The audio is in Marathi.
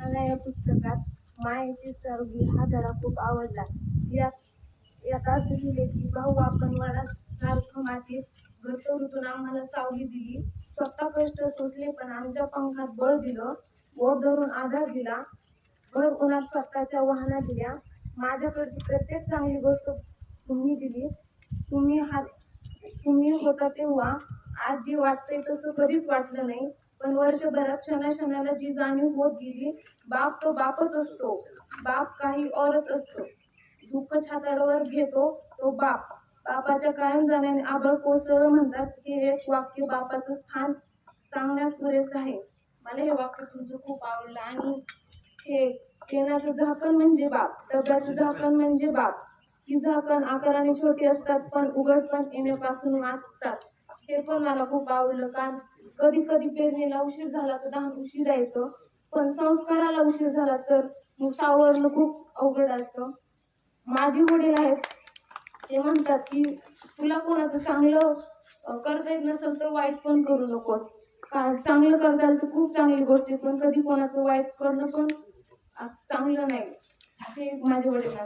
मला या पुस्तकात मायेची सावली हा धडा खूप आवडला. या यात असं लिहिले की भाऊ आपण वडासारखं मातीत घट्ट ऋतून आम्हाला सावली दिली. स्वतः कष्ट सोसले पण आमच्या पंखात बळ दिलं. ओढ धरून आधार दिला. भर उन्हात स्वतःच्या वाहना दिल्या. माझ्याकडची प्रत्येक चांगली गोष्ट तुम्ही दिली. तुम्ही हा तुम्ही होता तेव्हा. आज जी वाटतंय तसं कधीच वाटलं नाही. पण वर्षभरात क्षणाक्षणाला जी जाणीव होत गेली बाप तो बापच असतो. बाप काही औरच असतो. दुःख छाताडावर घेतो तो बाप. बापाच्या कायम जाण्याने आबळ कोसळ म्हणतात हे एक वाक्य बापाचं स्थान सांगण्यास पुरेस आहे. मला हे वाक्य तुमचं खूप आवडलं आणि हे केनाचं झाकण म्हणजे बाप. डब्याचं झाकण म्हणजे बाप. ही झाकण आकाराने छोटी असतात पण उघडपण येण्यापासून वाचतात. हे पण मला खूप आवडलं. कारण कधी कधी पेरणीला उशीर झाला तर धान उशीर यायचं. पण संस्काराला उशीर झाला तर मग सावरणं खूप अवघड असतं. माझे वडील आहेत ते म्हणतात की तुला कोणाचं चांगलं करता येत नसेल तर वाईट पण करू नकोस. कारण चांगलं करता येईल तर खूप चांगली गोष्ट आहे. पण कधी कोणाचं वाईट करणं पण असं चांगलं नाही. हे माझे वडील